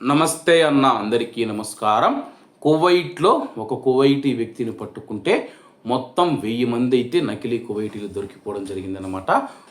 నమస్తే అన్న అందరికీ నమస్కారం. కువైట్లో ఒక కువైటీ వ్యక్తిని పట్టుకుంటే మొత్తం వెయ్యి మంది అయితే నకిలీ కువైటీలు దొరికిపోవడం జరిగిందనమాట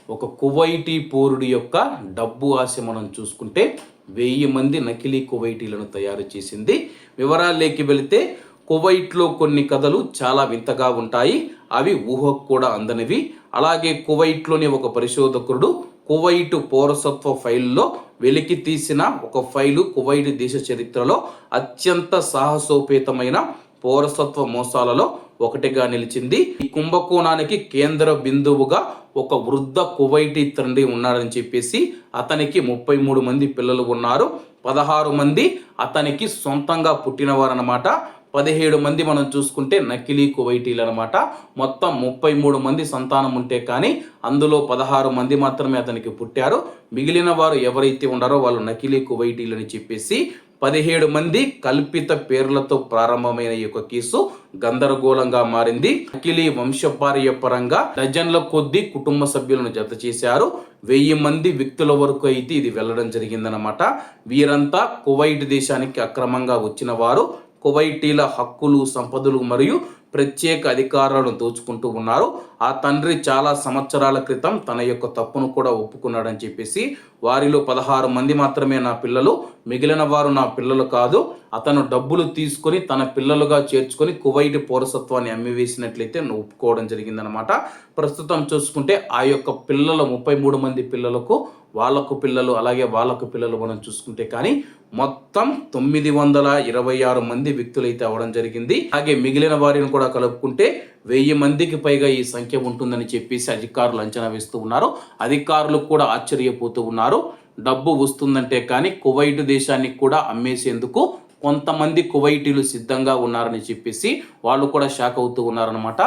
ఒక కువైటీ పౌరుడి యొక్క డబ్బు ఆశ మనం చూసుకుంటే వెయ్యి మంది నకిలీ కువైటీలను తయారు చేసింది. వివరాల్లోకి వెళితే కువైట్లో కొన్ని కథలు చాలా వింతగా ఉంటాయి. అవి ఊహకు కూడా అందనివి. అలాగే కువైట్లోని ఒక పరిశోధకుడు కువైటు పౌరసత్వ ఫైల్లో వెలికి తీసిన ఒక ఫైలు కువైట్ దేశ చరిత్రలో అత్యంత సాహసోపేతమైన పౌరసత్వ మోసాలలో ఒకటిగా నిలిచింది. ఈ కుంభకోణానికి కేంద్ర బిందువుగా ఒక వృద్ధ కువైటి తండ్రి ఉన్నాడని చెప్పేసి అతనికి ముప్పై మూడు మంది పిల్లలు ఉన్నారు. పదహారు మంది అతనికి సొంతంగా పుట్టినవారనమాట పదిహేడు మంది మనం చూసుకుంటే నకిలీ కువైటీలు అనమాట మొత్తం ముప్పై మూడు మంది సంతానం ఉంటే కానీ అందులో పదహారు మంది మాత్రమే అతనికి పుట్టారు. మిగిలిన వారు ఎవరైతే ఉన్నారో వాళ్ళు నకిలీ కువైటీలు అని చెప్పేసి పదిహేడు మంది కల్పిత పేర్లతో ప్రారంభమైన ఈ యొక్క కేసు గందరగోళంగా మారింది. నకిలీ వంశపార్య పరంగా డజన్ల కొద్ది కుటుంబ సభ్యులను జత చేశారు. వెయ్యి మంది వ్యక్తుల వరకు అయితే ఇది వెళ్ళడం జరిగిందనమాట. వీరంతా కువైట్ దేశానికి అక్రమంగా వచ్చిన వారు. కువైటీల హక్కులు సంపదలు మరియు ప్రత్యేక అధికారాలను దోచుకుంటూ ఉన్నారు. ఆ తండ్రి చాలా సంవత్సరాల క్రితం తన యొక్క తప్పును కూడా ఒప్పుకున్నాడని చెప్పేసి వారిలో పదహారు మంది మాత్రమే నా పిల్లలు మిగిలిన వారు నా పిల్లలు కాదు. అతను డబ్బులు తీసుకొని తన పిల్లలుగా చేర్చుకొని కువైట్ పౌరసత్వాన్ని అమ్మివేసినట్లయితే ఒప్పుకోవడం జరిగిందనమాట ప్రస్తుతం చూసుకుంటే ఆ యొక్క పిల్లల ముప్పై మూడు మంది పిల్లలకు వాళ్ళకు పిల్లలు అలాగే వాళ్ళకు పిల్లలు మనం చూసుకుంటే కానీ మొత్తం తొమ్మిది వందల ఇరవై ఆరు మంది వ్యక్తులైతే అవడం జరిగింది. అలాగే మిగిలిన వారిని కూడా కూడా కలుపుకుంటే వెయ్యి మందికి పైగా ఈ సంఖ్య ఉంటుందని చెప్పేసి అధికారులు అంచనా వేస్తూ ఉన్నారు. అధికారులు కూడా ఆశ్చర్యపోతూ ఉన్నారు. డబ్బు వస్తుందంటే కానీ కువైట్ దేశానికి కూడా అమ్మేసేందుకు కొంతమంది కువైటీలు సిద్ధంగా ఉన్నారని చెప్పేసి వాళ్ళు కూడా షాక్ అవుతూ ఉన్నారనమాట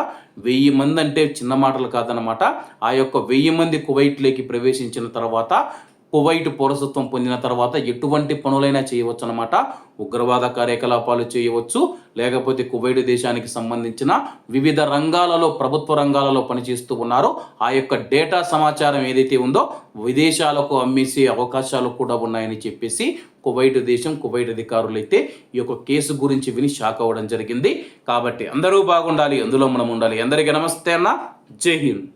వెయ్యి మంది అంటే చిన్న మాటలు కాదనమాట ఆ యొక్క వెయ్యి మంది కువైట్లోకి ప్రవేశించిన తర్వాత కువైట్ పౌరసత్వం పొందిన తర్వాత ఎటువంటి పనులైనా చేయవచ్చు అనమాట ఉగ్రవాద కార్యకలాపాలు చేయవచ్చు. లేకపోతే కువైట్ దేశానికి సంబంధించిన వివిధ రంగాలలో ప్రభుత్వ రంగాలలో పనిచేస్తూ ఉన్నారు. ఆ యొక్క డేటా సమాచారం ఏదైతే ఉందో విదేశాలకు అమ్మేసే అవకాశాలు కూడా ఉన్నాయని చెప్పేసి కువైట్ దేశం కువైట్ అధికారులు అయితే ఈ యొక్క కేసు గురించి విని షాక్ అవ్వడం జరిగింది. కాబట్టి అందరూ బాగుండాలి అందులో మనం ఉండాలి. అందరికీ నమస్తే అన్న. జై హింద్.